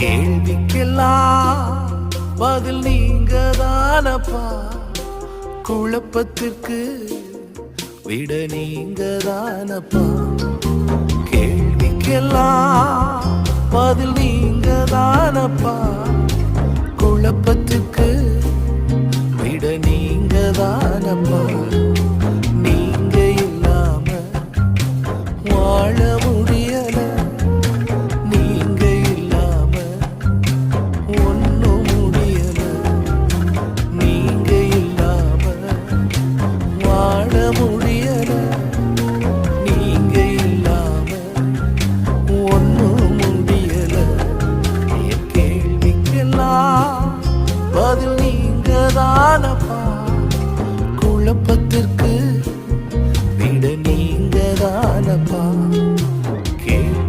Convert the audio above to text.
கேள்விக்கெல்லாம் பதில் நீங்க தானப்பா குழப்பத்திற்கு விட நீங்க தானப்பா கேள்விக்கெல்லாம் பதில் நீங்க தானப்பா குழப்பத்துக்கு விட நீங்க தானப்பா நீங்க இல்லாம வாழ அதில் நீங்க தானப்பா குழப்பத்திற்கு விட நீங்க தானப்பா கேள்வி